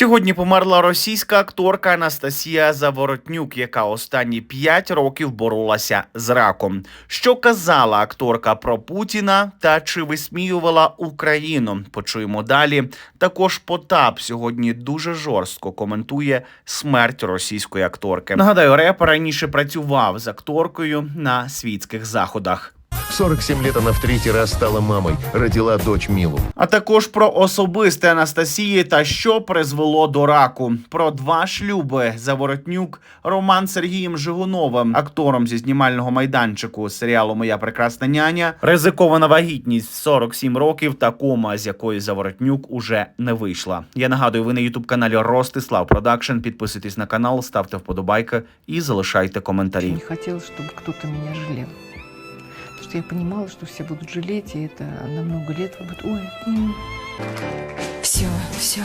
Сьогодні померла російська акторка Анастасія Заворотнюк, яка останні п'ять років боролася з раком. Що казала акторка про Путіна та чи висміювала Україну? Почуємо далі. Також Потап сьогодні дуже жорстко коментує смерть російської акторки. Нагадаю, репер раніше працював з акторкою на світських заходах. 47 лет она в третий раз стала мамой, родила дочь Милу. А також про особисте Анастасії та що призвело до раку. Про два шлюби Заворотнюк, роман з Сергієм Жигуновим, актором зі знімального майданчику серіалу Моя прекрасна няня, ризикована вагітність в 47 років та кома, з якої Заворотнюк уже не вийшла. Я нагадую, ви на ютуб каналі Ростислав Продакшн. Підписуйтесь на канал, ставте вподобайки і залишайте коментарі. Не хотелось, чтобы кто-то меня жалел. Что я понимала, что все будут жалеть, и это на много лет будет. Ой, Все, все.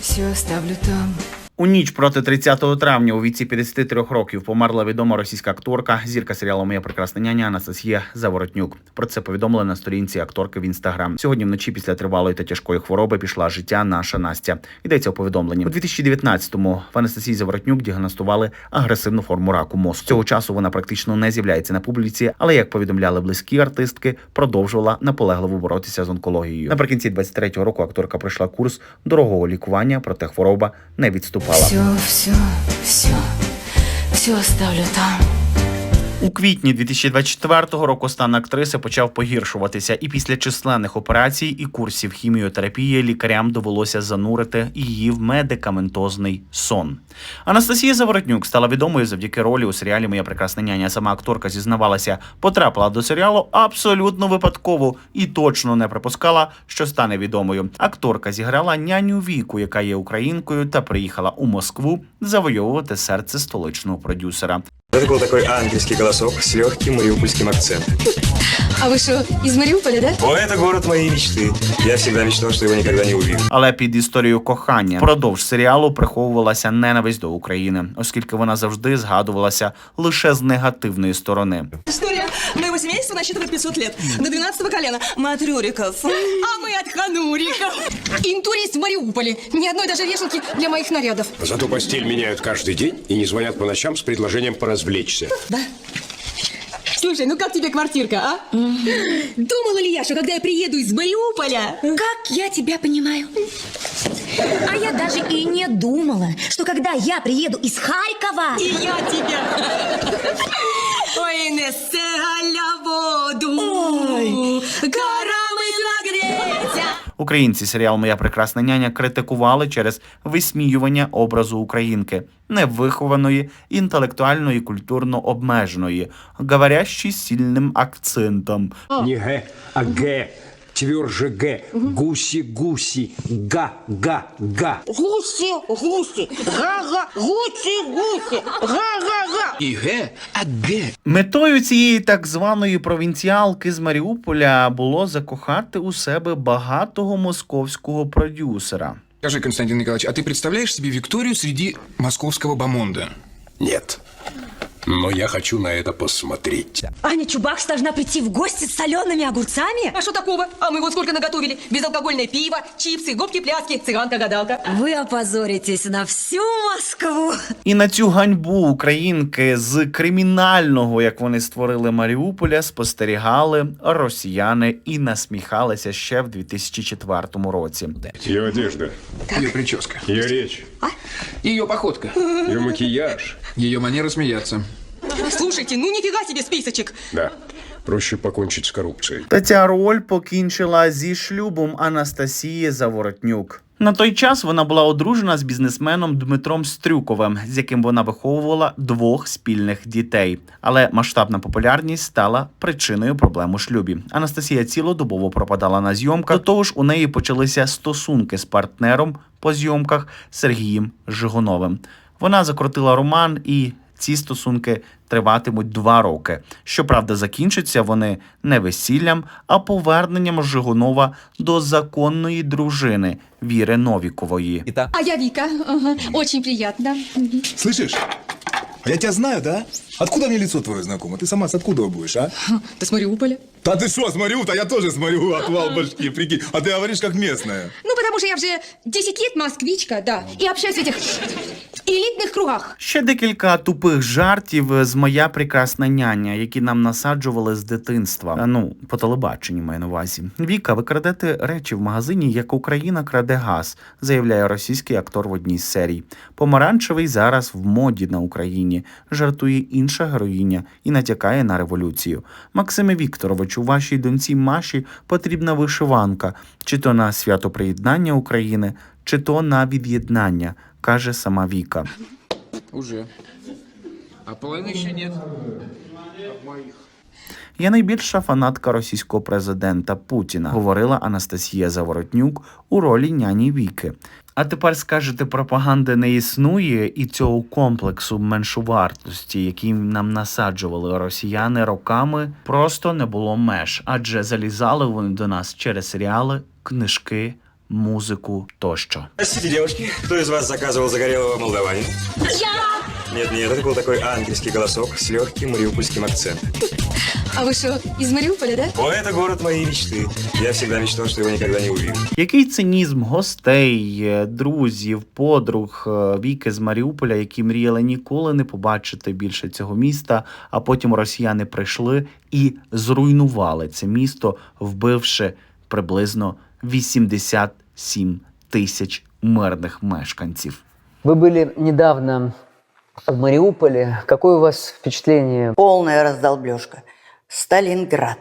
Все оставлю там. У ніч проти 30 травня у віці 53 років померла відома російська акторка, зірка серіалу Моя прекрасна няня Анастасія Заворотнюк. Про це повідомили на сторінці акторки в інстаграм. Сьогодні вночі після тривалої та тяжкої хвороби пішла життя наша Настя. Йдеться у повідомленні. У 2019-му в Анастасії Заворотнюк діагностували агресивну форму раку мозку. Цього часу вона практично не з'являється на публіці, але як повідомляли близькі артистки, продовжувала наполегливо боротися з онкологією. Наприкінці 23-го року акторка пройшла курс дорогого лікування, проте хвороба не відступала. Все, все, все. Все оставлю там. У квітні 2024 року стан актриси почав погіршуватися, і після численних операцій і курсів хіміотерапії лікарям довелося занурити її в медикаментозний сон. Анастасія Заворотнюк стала відомою завдяки ролі у серіалі Моя прекрасна няня. Сама акторка зізнавалася, потрапила до серіалу абсолютно випадково і точно не припускала, що стане відомою. Акторка зіграла няню Віку, яка є українкою, та приїхала у Москву завойовувати серце столичного продюсера. Это был такой ангельский голосок с легким мариупольским акцентом. А вы что, из Мариуполя, да? О, это город моей мечты. Я всегда мечтал, что его никогда не увижу. Але під історією кохання впродовж серіалу приховувалася ненависть до України, оскільки вона завжди згадувалася лише з негативної сторони. История моего семейства насчитывает 500 лет. До 12 колена. Мы от Рюриков. А мы от Хануриков. Интур есть в Мариуполе. Ни одной даже вешалки для моих нарядов. Зато постель меняют каждый день и не звонят по ночам с предложением поразвлечься. Слушай, ну как тебе квартирка, а? Думала ли я, что когда я приеду из Мариуполя... Как я тебя понимаю? А я даже и не думала, что когда я приеду из Харькова... И я тебя. Ой, несе галя воду. Ой. Нагреться. Українці серіал Моя прекрасна няня критикували через висміювання образу українки, невихованої, інтелектуально і культурно обмеженої, говорящі сильним акцентом. Не Г, а Г. Тверже Г. Гуси-гуси. Га-га-га. Гуси, гуси, га-га, гуси, гуси, га-га-га. И Г, а Г. Метою цієї так званої провінціалки з Маріуполя було закохати у себе багатого московського продюсера. Скажи, Константин Николаевич, а ты представляешь себе Викторию среди московского бомонда? Нет. Но я хочу на это посмотреть. Аня Чубакс должна прийти в гости с солеными огурцами? А что такого? А мы вот сколько наготовили. Безалкогольное пиво, чипсы, губки-пляски, цыганка-гадалка. Вы опозоритесь на всю Москву. І на цю ганьбу українки з кримінального, як вони створили Маріуполя, спостерігали росіяни і насміхалися ще в 2004 році. Ее одежда, Ее прическа, ее речь, ее походка, ее макияж. ее манера смеяться. Слушайте, ну нифига себе списочек. Да, проще покончить с коррупцией. Та ця роль покінчила зі шлюбом Анастасії Заворотнюк. На той час вона була одружена з бізнесменом Дмитром Стрюковим, з яким вона виховувала двох спільних дітей. Але масштабна популярність стала причиною проблем у шлюбі. Анастасія цілодобово пропадала на зйомках. До того ж, у неї почалися стосунки з партнером по зйомках Сергієм Жигуновим. Вона закрутила роман і. Ці стосунки триватимуть два роки. Щоправда, закінчаться вони не весіллям, а поверненням Жигунова до законної дружини Віри Новікової. А я Віка, Ага. Очень приємно. Слышишь? А я тебя знаю, да? Откуда мне лицо твое знакомо? Ты сама с откуда будешь, а? Ты с Мариуполя? Да ты что, смотрю, то я тоже смотрю, отвал башки, прикинь. А ты говоришь как местная. Ну, потому что я уже 10 лет москвичка, да. И общаюсь в этих элитных кругах. Ще декілька тупих жартів з моя прекрасна няня, які нам насаджували з дитинства. А, Ну, по телебаченню маю на увазі. Віка, ви крадете речі в магазині, як Україна краде газ, заявляє російський актор в одній з серій. Помаранчевий зараз в моді на Україні, жартує інша героїня і натякає на революцію. Максиме Вікторовичу, вашій доньці Маші потрібна вишиванка, чи то на свято приєднання України, чи то на від'єднання, каже сама Віка. Уже. А половины еще нет. Я найбільша фанатка російського президента Путіна, говорила Анастасія Заворотнюк у ролі няні Віки. А тепер скажете, пропаганди не існує, і цього комплексу меншовартості, який нам насаджували росіяни роками, просто не було меж, адже залізали вони до нас через серіали, книжки, музику тощо. Простите, девушки, кто из вас заказывал загорелого молдаванина? Я! Нет, нет, это был такой ангельский голосок с легким мариупольским акцентом. А вы что, из Мариуполя, да? О, это город моей мечты. Я всегда мечтал, что его никогда не увижу. Який цинізм гостей, е, друзів, подруг е, Віки з Маріуполя, які мріяли ніколи не побачити більше цього міста, а потім росіяни прийшли і зруйнували це місто, вбивши приблизно 87 тисяч мирних мешканців. Вы были недавно в Мариуполе. Какое у вас впечатление? Полная раздолбежка. Сталинград.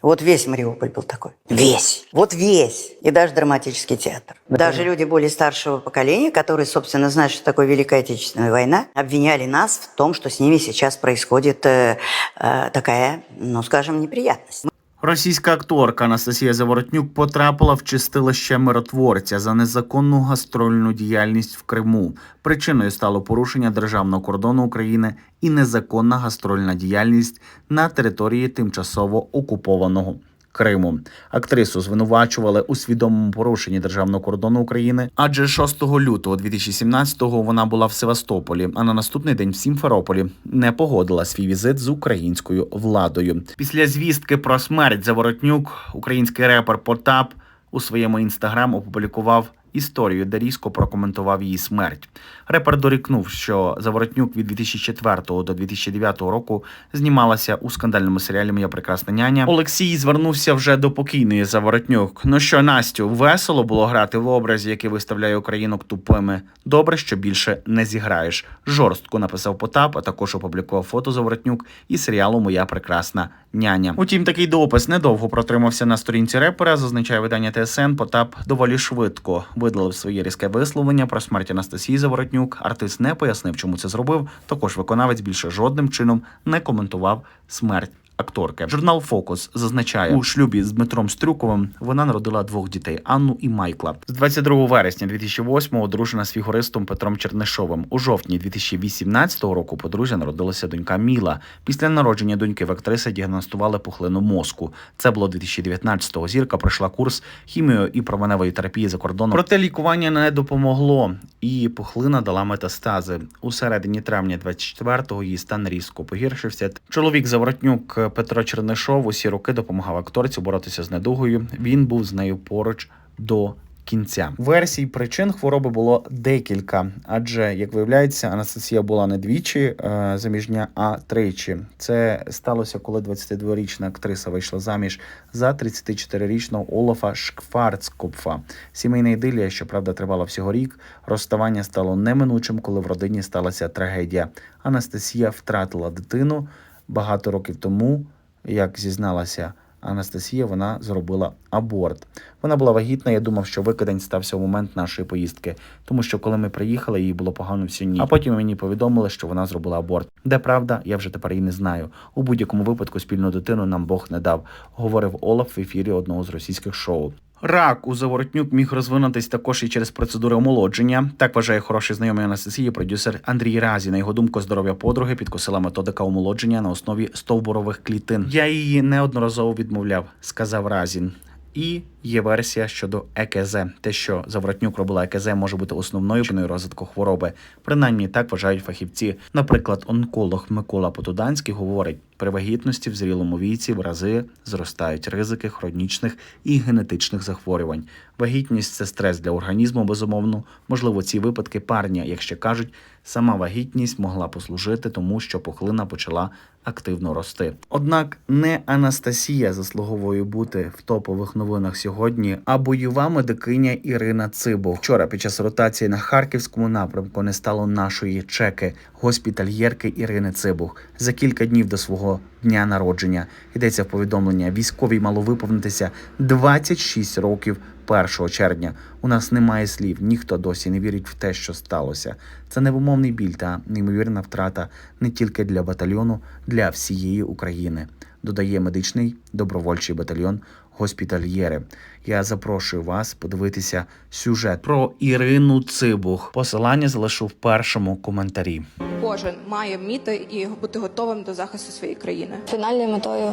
Вот весь Мариуполь был такой. Весь. Вот весь. И даже драматический театр. Даже люди более старшего поколения, которые, собственно, знают, что такое Великая Отечественная война, обвиняли нас в том, что с ними сейчас происходит э, э, такая, ну, скажем, неприятность. Російська акторка Анастасія Заворотнюк потрапила в чистилище миротворця за незаконну гастрольну діяльність в Криму. Причиною стало порушення державного кордону України і незаконна гастрольна діяльність на території тимчасово окупованого. Криму актрису звинувачували у свідомому порушенні державного кордону України, адже 6 лютого 2017-го вона була в Севастополі, а на наступний день в Сімферополі не погодила свій візит з українською владою. Після звістки про смерть Заворотнюк український репер Потап у своєму інстаграм опублікував історію, де різко прокоментував її смерть. Репер дорікнув, що Заворотнюк від 2004 до 2009 року знімалася у скандальному серіалі Моя прекрасна няня. Олексій звернувся вже до покійної Заворотнюк. Ну що, Настю, весело було грати в образі, який виставляє українок тупими. Добре, що більше не зіграєш. Жорстко написав Потап, а також опублікував фото Заворотнюк із серіалу Моя прекрасна няня. Утім, такий допис недовго протримався на сторінці репера. Зазначає видання ТСН. Потап доволі швидко видалив своє різке висловлення про смерть Анастасії Заворотнюк. Артист не пояснив, чому це зробив. Також виконавець більше жодним чином не коментував смерть. Акторки журнал Фокус зазначає у шлюбі з Дмитром Стрюковим. Вона народила двох дітей Анну і Майкла. З 22 вересня 2008-го одружена з фігуристом Петром Чернишовим. У жовтні 2018 року подружжя народилася донька Міла. Після народження доньки в актриси діагностували пухлину мозку. Це було 2019-го. Зірка пройшла курс хіміо і променевої терапії за кордоном. Проте лікування не допомогло, і пухлина дала метастази. У середині травня 24-го її стан різко погіршився. Чоловік Заворотнюк Петро Чернишов усі роки допомагав акторці боротися з недугою. Він був з нею поруч до кінця. Версій причин хвороби було декілька, адже як виявляється, Анастасія була не двічі е, заміжня, а тричі. Це сталося, коли 22-річна актриса вийшла заміж за 34-річного Олафа Шкфарцкопфа. Сімейна ідилія, щоправда, тривала всього рік. Розставання стало неминучим, коли в родині сталася трагедія. Анастасія втратила дитину багато років тому, як зізналася. Анастасія вона зробила аборт. Вона була вагітна. Я думав, що викидень стався у момент нашої поїздки, тому що коли ми приїхали, їй було погано всю ніч. А потім мені повідомили, що вона зробила аборт. Де правда, я вже тепер і не знаю. У будь-якому випадку спільну дитину нам Бог не дав, говорив Олаф в ефірі одного з російських шоу. Рак у Заворотнюк міг розвинутись також і через процедури омолодження. Так вважає хороший знайомий Анастасії продюсер Андрій Разі. На його думку, здоров'я подруги підкосила методика омолодження на основі стовбурових клітин. Я її неодноразово відмовляв, сказав Разін. І Є версія щодо ЕКЗ. Те, що Заворотнюк робила ЕКЗ, може бути основною причиною розвитку хвороби. Принаймні так вважають фахівці. Наприклад, онколог Микола Потуданський говорить, при вагітності в зрілому віці в рази зростають ризики хронічних і генетичних захворювань. Вагітність це стрес для організму, безумовно. Можливо, ці випадки парні, як ще кажуть, сама вагітність могла послужити тому, що пухлина почала активно рости. Однак не Анастасія заслуговує бути в топових новинах сьогодні, а бойова медикиня Ірина Цибо. Вчора під час ротації на харківському напрямку не стало нашої чеки госпітальєрки Ірини Цибух. За кілька днів до свого дня народження йдеться в повідомлення. Військовій мало виповнитися 26 років 1 червня. У нас немає слів, ніхто досі не вірить в те, що сталося. Це невимовний біль та неймовірна втрата не тільки для батальйону, для всієї України. Додає медичний добровольчий батальйон госпітальєри. Я запрошую вас подивитися сюжет про Ірину Цибух. Посилання залишу в першому коментарі. Кожен має вміти і бути готовим до захисту своєї країни. Фінальною метою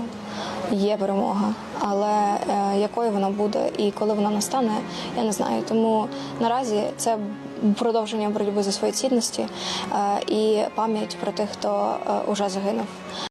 є перемога, але е, якою вона буде і коли вона настане, я не знаю. Тому наразі це продовження боротьби за свої цінності е, і пам'ять про тих, хто е, уже загинув.